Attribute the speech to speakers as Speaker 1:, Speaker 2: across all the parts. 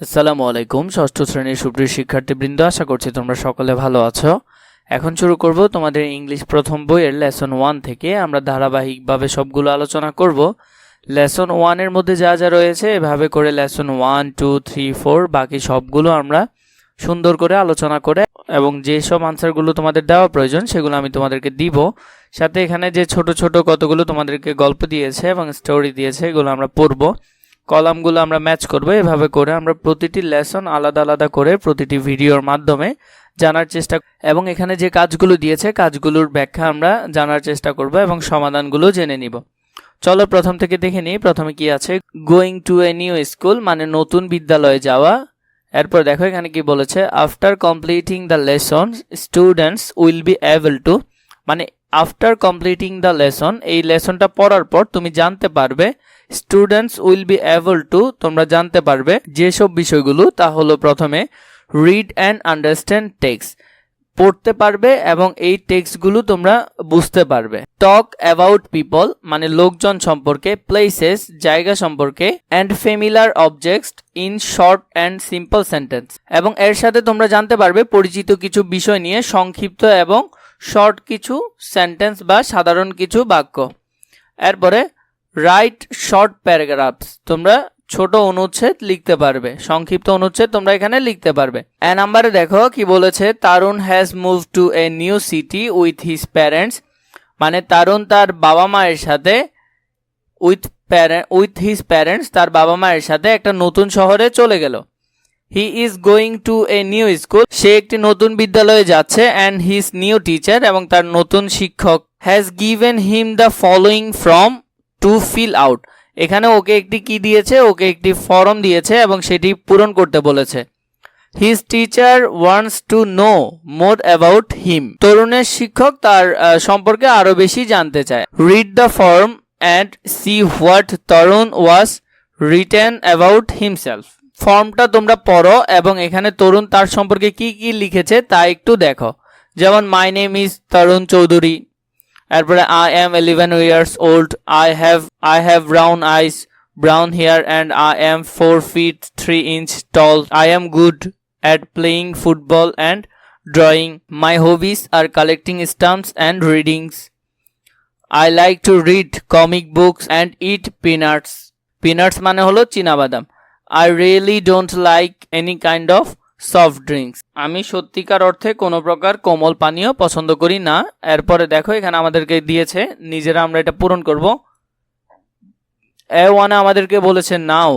Speaker 1: আসসালামু আলাইকুম, ষষ্ঠ শ্রেণির সুপ্রিয় শিক্ষার্থীবৃন্দ, আশা করছি তোমরা সকলে ভালো আছো। এখন শুরু করব তোমাদের ইংলিশ প্রথম বইয়ের লেসন ওয়ান থেকে। আমরা ধারাবাহিকভাবে সবগুলো আলোচনা করব। লেসন ওয়ানের মধ্যে যা যা রয়েছে, এভাবে করে lesson one, two, three, four, বাকি সবগুলো আমরা সুন্দর করে আলোচনা করে এবং যেসব আনসারগুলো তোমাদের দেওয়া প্রয়োজন, সেগুলো আমি তোমাদেরকে দিব। সাথে এখানে যে ছোট ছোট কতগুলো তোমাদেরকে গল্প দিয়েছে এবং স্টোরি দিয়েছে, এগুলো আমরা পড়ব। কলামগুলো আমরা ম্যাচ করব, এভাবে করে আমরা প্রতিটি লেসন আলাদা আলাদা করে প্রতিটি ভিডিওর মাধ্যমে জানার চেষ্টা এবং এখানে যে কাজগুলো দিয়েছে, কাজগুলোর ব্যাখ্যা আমরা জানার চেষ্টা করব এবং সমাধানগুলো জেনে নিব। চলো প্রথম থেকে দেখে নিই, প্রথমে কি আছে? Going to a new school মানে নতুন বিদ্যালয়ে যাওয়া। এরপর দেখো এখানে কি বলেছে after completing the lesson students will be able to মানে আফটার কমপ্লিটিং দ্য লেসন এই লেসনটা পড়ার পর তুমি জানতে পারবে students will be able to তোমরা জানতে পারবে যেসব বিষয়গুলো, তা হলো প্রথমে রিড অ্যান্ড আন্ডারস্ট্যান্ড টেক্সট পড়তে পারবে এবং এই টেক্সটগুলো তোমরা বুঝতে পারবে। টক অ্যাবাউট পিপল মানে লোকজন সম্পর্কে প্লেসেস জায়গা সম্পর্কে and familiar objects in short and simple sentence এবং এর সাথে তোমরা জানতে পারবে পরিচিত কিছু বিষয় নিয়ে সংক্ষিপ্ত এবং শর্ট কিছু সেন্টেন্স বা সাধারণ কিছু বাক্য। এরপরে রাইট শর্ট প্যারাগ্রাফস তোমরা ছোট অনুচ্ছেদ লিখতে পারবে, সংক্ষিপ্ত অনুচ্ছেদ তোমরা এখানে লিখতে পারবে। এ নাম্বারে দেখো কি বলেছে Tarun has move to a new city with his parents মানে তারুণ তার বাবা মায়ের সাথে with parent with his parents তার বাবা মায়ের সাথে একটা নতুন শহরে চলে গেল। He is going to a new school সে একটি নতুন বিদ্যালয়ে যাচ্ছে অ্যান্ড হিজ নিউ টিচার এবং তার নতুন শিক্ষক has given him the following form to fill out এখানে ওকে একটি কি দিয়েছে? ওকে একটি ফর্ম দিয়েছে এবং সেটি পূরণ করতে বলেছে। His teacher wants to know more about him তরুণের শিক্ষক তার সম্পর্কে আরও বেশি জানতে চায়। Read the form and see what Tarun was written about himself ফর্মটা তোমরা পড়ো এবং এখানে তরুণ তার সম্পর্কে কি কি লিখেছে তা একটু দেখো। যেমন my name is Tarun Chowdhury এরপরে I am eleven years old I have I have brown eyes brown hair and I am four feet three inch tall I am good at playing football and drawing my hobbies are collecting stamps and readings I like to read comic books and eat peanuts peanuts মানে হলো চীনাবাদাম I really don't like any kind of soft drinks আমি সত্যিকার অর্থে কোনো প্রকার কোমল পানীয় পছন্দ করি না। এরপরে দেখো, এখানে আমাদেরকে দিয়েছে, নিজেরা আমরা এটা পূরণ করব। এ ওয়ানে আমাদেরকে বলেছে, now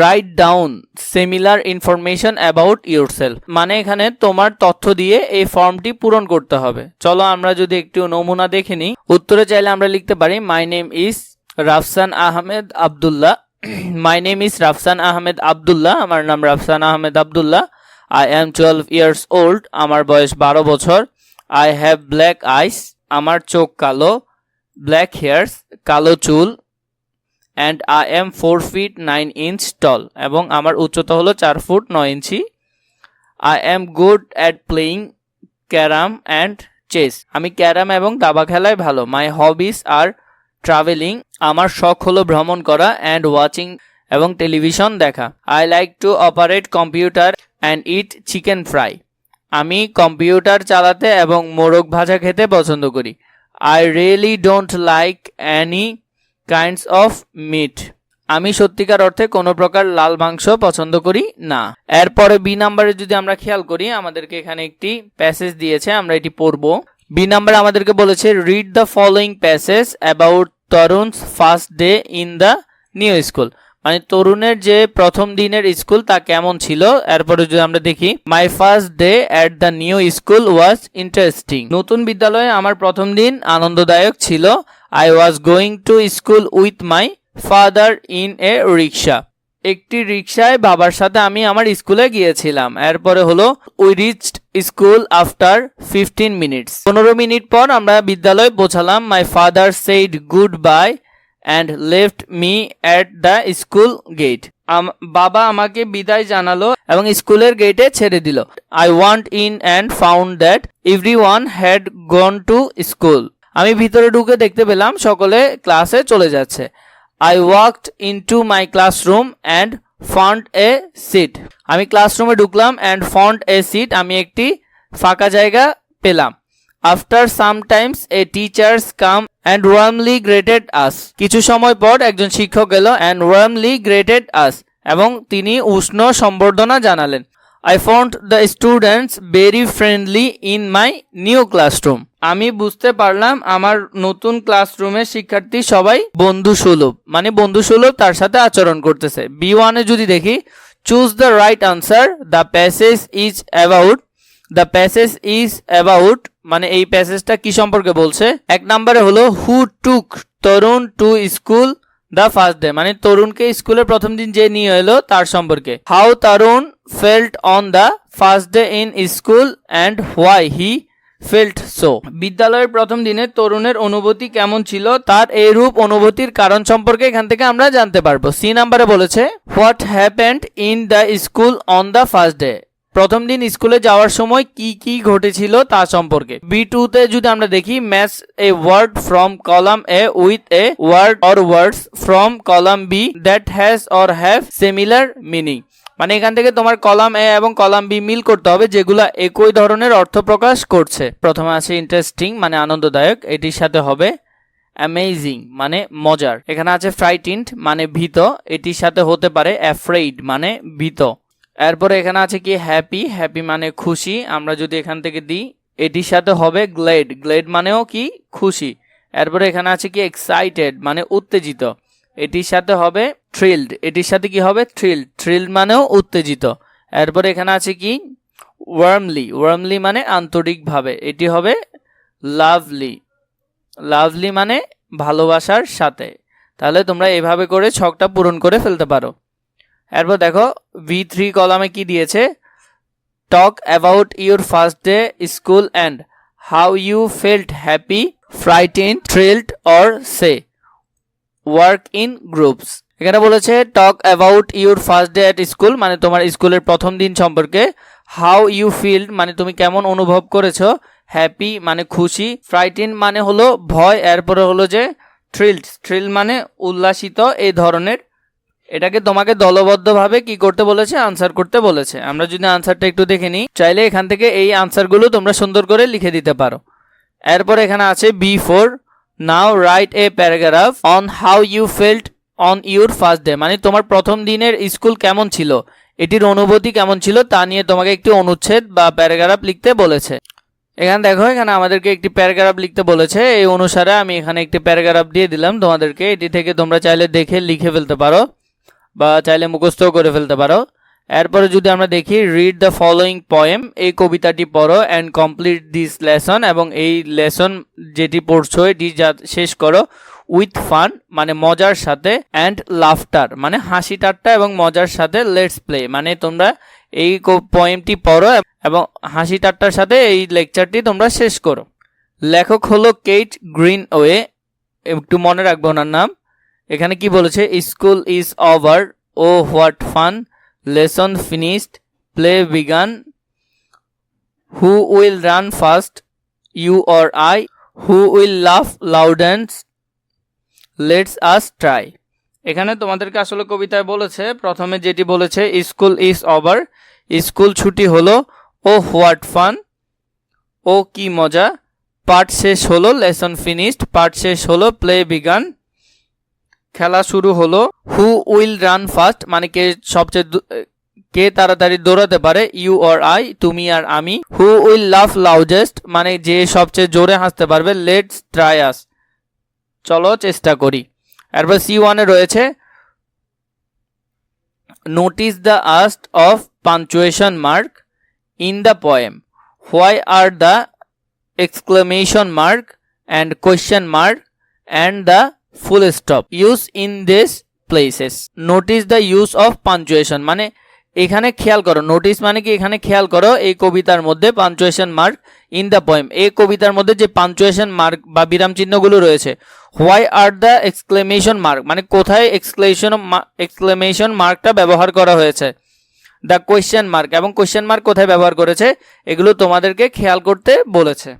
Speaker 1: write down similar information about yourself মানে এখানে তোমার তথ্য দিয়ে এই ফর্মটি পূরণ করতে হবে। চলো আমরা যদি একটু নমুনা দেখে নিই। উত্তরে চাইলে আমরা লিখতে পারি my name is Rafsan Ahmed Abdullah my name is Rafsan Ahmed Abdullah আমার নাম Rafsan Ahmed Abdullah I am twelve years old আমার বয়স বারো বছর আই হ্যাভ ব্ল্যাক আইস আমার চোখ কালো ব্ল্যাক হেয়ার্স কালো চুল and I am four feet nine inch tall এবং আমার উচ্চতা হলো চার ফুট নয় ইঞ্চি I am good at playing carrom and chess আমি ক্যারাম এবং দাবা খেলায় ভালো মাই হবিস আর ট্রাভেলিং আমার শখ হলো ভ্রমণ করা অ্যান্ড ওয়াচিং এবং টেলিভিশন দেখা। I like to operate computer and eat chicken fry আমি কম্পিউটার চালাতে এবং মোরগ ভাজা খেতে পছন্দ করি। I really don't like any kinds of meat আমি সত্যিকার অর্থে কোনো প্রকার লাল মাংস পছন্দ করি না। এরপরে বি নাম্বারে যদি আমরা খেয়াল করি, আমাদেরকে এখানে একটি প্যাসেজ দিয়েছে, আমরা এটি পড়ব। বি নাম্বারে আমাদেরকে বলেছে read the following passage about Tarun's first day in the new school মানে তরুণের যে প্রথম দিনের স্কুল তা কেমন ছিল? এরপরে যদি আমরা দেখি my first day at the new school was interesting নতুন বিদ্যালয়ে আমার প্রথম দিন আনন্দদায়ক ছিল। I was going to school with my father in a rickshaw একটি রিক্সায় বাবার সাথে আমি আমার স্কুলে গিয়েছিলাম। এরপরে হলো we reached school after fifteen minutes পনেরো মিনিট পর আমরা বিদ্যালয়ে পৌঁছালাম। My father said goodbye and left me at the school gate বাবা আমাকে বিদায় জানালো এবং স্কুলের গেটে ছেড়ে দিল। I went in and found that everyone had gone to school আমি ভিতরে ঢুকে দেখতে পেলাম, সকলে ক্লাসে চলে যাচ্ছে। I walked into my classroom and found a seat আমি ক্লাসরুমে ঢুকলাম অ্যান্ড ফান্ড এ সিট আমি একটি ফাঁকা জায়গা পেলাম। After sometimes a teachers come and warmly greeted us কিছু সময় পর একজন শিক্ষক এলো অ্যান্ড ওয়ার্মলি গ্রেটেড আস এবং তিনি উষ্ণ সম্বর্ধনা জানালেন। I found the students very friendly in my new classroom আমি বুঝতে পারলাম আমার নতুন ক্লাসরুমের শিক্ষার্থী সবাই বন্ধু সুলভ মানে বন্ধু সুলভ তার সাথে আচরণ করতেছে। বি ওয়ানে যদি দেখি choose the right answer the passage is about the passage is about মানে এই প্যাসেজটা কি সম্পর্কে বলছে? এক নম্বরে হলো who took Tarun to school the first day মানে তরুণকে স্কুলের প্রথম দিন যে নিয়ে এলো তার সম্পর্কে। How Tarun felt on the first day in school and why he felt so বিদ্যালয়ের প্রথম দিনে তরুণের অনুভূতি কেমন ছিল? তার এইরূপ অনুভূতির কারণ সম্পর্কে এখান থেকে আমরা জানতে পারব। সি নাম্বারে বলেছে what happened in the school on the first day প্রথম দিন স্কুলে যাওয়ার সময় কি কি ঘটেছিল তা সম্পর্কে বি টু তে যদি আমরা দেখি match a word from column A, with a word or words from column B, that has or have similar meaning. মানে এখান থেকে তোমার কলাম এ এবং কলাম বি মিল করতে হবে, যেগুলো একই ধরনের অর্থ প্রকাশ করছে। প্রথমে আছে ইন্টারেস্টিং মানে আনন্দদায়ক, এটির সাথে হবে অ্যামেজিং মানে মজার। এখানে আছে ফ্রাইটিন্ড মানে ভীত, এটির সাথে হতে পারে অ্যাফ্রেইড মানে ভীত। এরপরে এখানে আছে কি হ্যাপি হ্যাপি মানে খুশি। আমরা যদি এখান থেকে দিই, এটির সাথে হবে গ্লেড গ্লেড মানেও কি? খুশি। এরপরে এখানে আছে কি এক্সাইটেড মানে উত্তেজিত। এটির সাথে হবে থ্রিল্ড এটির সাথে কি হবে? থ্রিলড থ্রিলড মানেও উত্তেজিত। এরপরে এখানে আছে কি? ওয়ার্মলি ওয়ার্মলি মানে আন্তরিকভাবে। এটি হবে লাভলি লাভলি মানে ভালোবাসার সাথে। তাহলে তোমরা এভাবে করে ছকটা পূরণ করে ফেলতে পারো। এরপর দেখো ভি থ্রি কলামে কি দিয়েছে? Talk about your first day school and how you felt happy frightened thrilled or sad work in groups এখানে বলেছে talk about your first day at school মানে তোমার স্কুলের প্রথম দিন সম্পর্কে। হাউ ইউ ফিল মানে তুমি কেমন অনুভব করেছ? হ্যাপি মানে খুশি। ফ্রাইটিন মানে হলো ভয়, এরপরে হলো যে থ্রিল্ড থ্রিল মানে উল্লাসিত, এই ধরনের এটাকে তোমাকে দলবদ্ধভাবে কি করতে বলেছে? আনসার করতে বলেছে। আমরা যদি আনসারটা একটু দেখে নিই, চাইলে এখান থেকে এই আনসারগুলো তোমরা সুন্দর করে লিখে দিতে পারো। এরপর এখানে আছে B four now write a paragraph on how you felt on your first day মানে তোমার প্রথম দিনের স্কুল কেমন ছিল? এটির অনুভূতি কেমন ছিল? তা নিয়ে তোমাকে একটি অনুচ্ছেদ বা প্যারাগ্রাফ লিখতে বলেছে। এখানে দেখো, এখানে আমাদেরকে একটি প্যারাগ্রাফ লিখতে বলেছে। এই অনুসারে আমি এখানে একটি প্যারাগ্রাফ দিয়ে দিলাম। তোমাদেরকে এটি থেকে তোমরা চাইলে দেখে লিখে ফেলতে পারো। বা চাইলে মুখস্থও করে ফেলতে পারো। এরপরে যদি আমরা দেখি রিড দ্য ফলোয়িং পয়েম এই কবিতাটি পড়ো অ্যান্ড কমপ্লিট দিস লেসন এবং এই লেসন যেটি পড়ছো, এটি শেষ করো উইথ ফান মানে মজার সাথে অ্যান্ড লাফটার মানে হাসি ঠাট্টা এবং মজার সাথে লেটস প্লে মানে তোমরা এই পয়েমটি পড়ো এবং হাসি ঠাট্টার সাথে এই লেকচারটি তোমরা শেষ করো। লেখক হলো কেট গ্রিন ওয়ে একটু মনে রাখব ওনার নাম। এখানে কি বলেছে? School is over oh what fun? Lesson finished. Play began. Who will run fast. You or I. Who will laugh loudest let's us try. এখানে তোমাদেরকে আসলে কবিতায় বলেছে, প্রথমে যেটি বলেছে স্কুল ইজ ওভার স্কুল ছুটি হলো। ও হোয়াট ফান? ও কি মজা? পাঠ শেষ হলো, লেসন ফিনিশড। পাঠ শেষ হলো, প্লে বিগান। খেলা শুরু হলো। হু উইল রান ফার্স্ট মানে কে সবচেয়ে কে তাড়াতাড়ি দৌড়াতে পারে? ইউ অর আই তুমি আর আমি। হু উইল লাভ লাউজেস্ট মানে যে সবচেয়ে জোরে হাসতে পারবে। লেটস ট্রাই আস চলো চেষ্টা করি। এরপর সি ওয়ানে রয়েছে। Notice the use of punctuation mark in the poem why are the exclamation mark and question mark and the full stop use in this places notice the use of punctuation মানে এখানে খেয়াল করো notice মানে কি? এখানে খেয়াল করো, এই কবিতার মধ্যে punctuation mark in the poem এই কবিতার মধ্যে যে পাঞ্চুয়েশন মার্ক বা বিরাম চিহ্নগুলো রয়েছে why are the exclamation mark মানে কোথায় এক্সক্লেশন এক্সক্লেমেশন মার্কটা ব্যবহার করা হয়েছে? দ্য কোয়েশ্চেন মার্ক এবং কোয়েশ্চেন মার্ক কোথায় ব্যবহার করেছে? এগুলো তোমাদেরকে খেয়াল করতে বলেছে।